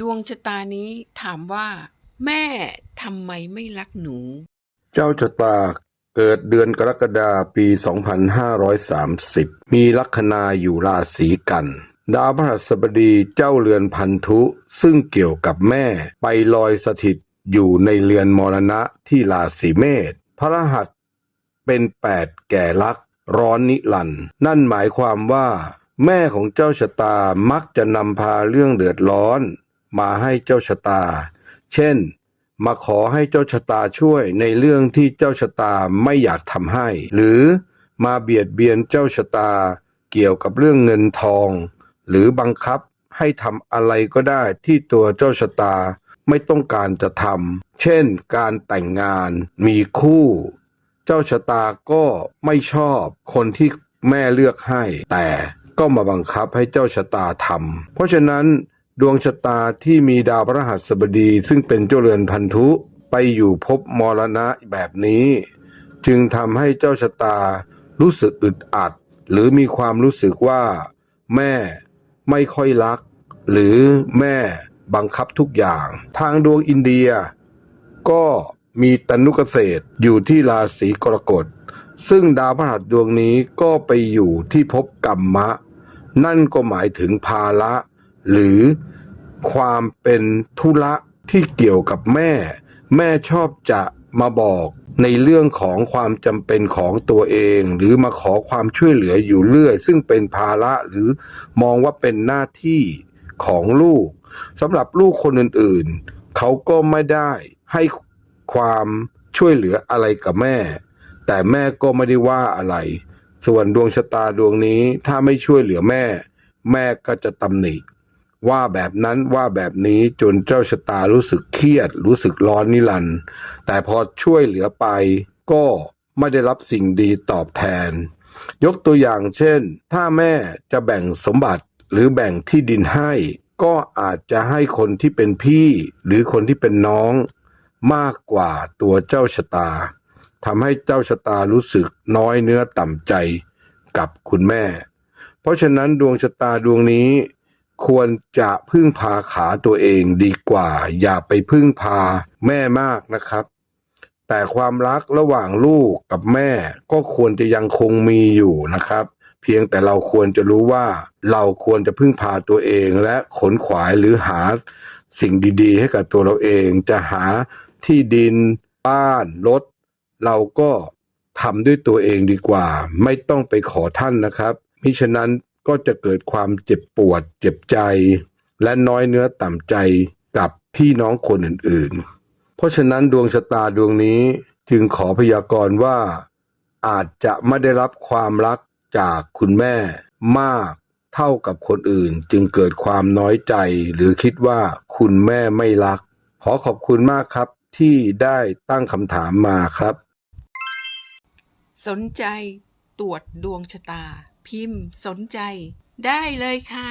ดวงชะตานี้ถามว่า แม่ทำไมไม่รักหนู เจ้าชะตาเกิดเดือนกรกฎาปี 2530 มีลัคนาอยู่ราศีกัน ดาวพฤหัสบดีเจ้าเรือนพันธุ ซึ่งเกี่ยวกับแม่ ไปลอยสถิตอยู่ในเรือนมรณะที่ราศีเมษพระรหัสเป็นแปดแก่ลัก ร้อนนิรันนั่นหมายความว่า แม่ของเจ้าชะตามักจะนำพาเรื่องเดือดร้อน มาให้เจ้าชะตา เช่น มาขอให้เจ้าชะตาช่วยในเรื่องที่เจ้าชะตาไม่อยากทำให้ หรือมาเบียดเบียนเจ้าชะตา เกี่ยวกับเรื่องเงินทอง หรือบังคับให้ทำอะไรก็ได้ที่ตัวเจ้าชะตาไม่ต้องการจะทำ เช่น การแต่งงานมีคู่ เจ้าชะตาก็ไม่ชอบคนที่แม่เลือกให้ แต่ก็มาบังคับให้เจ้าชะตาทำ เพราะฉะนั้น ดวงชะตาที่มีดาวพฤหัสบดีซึ่งเป็นเจ้าเรือนพันธุไปอยู่ภพมรณะแบบนี้ จึงทำให้เจ้าชะตารู้สึกอึดอัด หรือมีความรู้สึกว่า แม่ไม่ค่อยรัก หรือแม่บังคับทุกอย่าง ทางดวงอินเดีย ก็มีตนุเกษตรอยู่ที่ราศีกรกฎ ซึ่งดาวพฤหัสดวงนี้ก็ไปอยู่ที่ภพกรรมะ นั่นก็หมายถึงภาระหรือ ความเป็นธุระที่เกี่ยวกับแม่ แม่ชอบจะมาบอกในเรื่องของความจำเป็นของตัวเอง หรือมาขอความช่วยเหลืออยู่เรื่อย ซึ่งเป็นภาระหรือมองว่าเป็นหน้าที่ของลูกสำหรับลูกคนอื่นๆ เขาก็ไม่ได้ให้ความช่วยเหลืออะไรกับแม่ แต่แม่ก็ไม่ได้ว่าอะไร ส่วนดวงชะตาดวงนี้ถ้าไม่ช่วยเหลือแม่ แม่ก็จะตำหนิ ว่าแบบนั้นว่าแบบนี้จนเจ้าชะตารู้สึกเครียด รู้สึกร้อนนิรันด์แต่พอช่วยเหลือไปก็ไม่ได้รับสิ่งดีตอบแทน ยกตัวอย่างเช่น ถ้าแม่จะแบ่งสมบัติหรือแบ่งที่ดินให้ ก็อาจจะให้คนที่เป็นพี่หรือคนที่เป็นน้องมากกว่าตัวเจ้าชะตาทำให้เจ้าชะตารู้สึกน้อยเนื้อต่ำใจกับคุณแม่ เพราะฉะนั้นดวงชะตาดวงนี้ ควรจะพึ่งพาขาตัวเองดีกว่า อย่าไปพึ่งพาแม่มากนะครับ แต่ความรักระหว่างลูกกับแม่ก็ควรจะยังคงมีอยู่นะครับ เพียงแต่เราควรจะรู้ว่าเราควรจะพึ่งพาตัวเองและขนขวายหรือหาสิ่งดีๆ ให้กับตัวเราเองจะหาที่ดินบ้านรถเราก็ทำด้วยตัวเองดีกว่า ไม่ต้องไปขอท่านนะครับมิฉะนั้น ก็จะเกิดความเจ็บปวด เจ็บใจ และน้อยเนื้อต่ำใจกับพี่น้องคนอื่นๆ เพราะฉะนั้นดวงชะตาดวงนี้จึงขอพยากรณ์ว่า อาจจะไม่ได้รับความรักจากคุณแม่มากเท่ากับคนอื่น จึงเกิดความน้อยใจ หรือคิดว่าคุณแม่ไม่รัก ขอขอบคุณมากครับที่ได้ตั้งคำถามมาครับ สนใจตรวจดวงชะตา พิมพ์สนใจได้เลยค่ะ